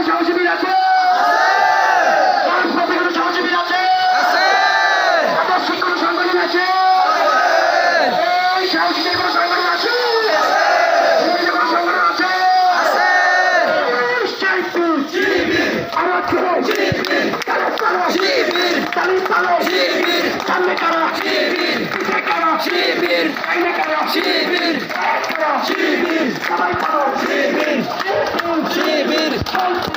কোনো সাহসী বীর আছে রাজপথে কোনো সাহসী বীর আছে আদর্শিক কোনো সংগঠন আছে এই সাহসীদের কোনো সংগঠন আছে কোনো সংগঠন আছে আমার খেলো তারা তারা তালি তারা সামনে কারা পিঠে কারা কাইনে কারা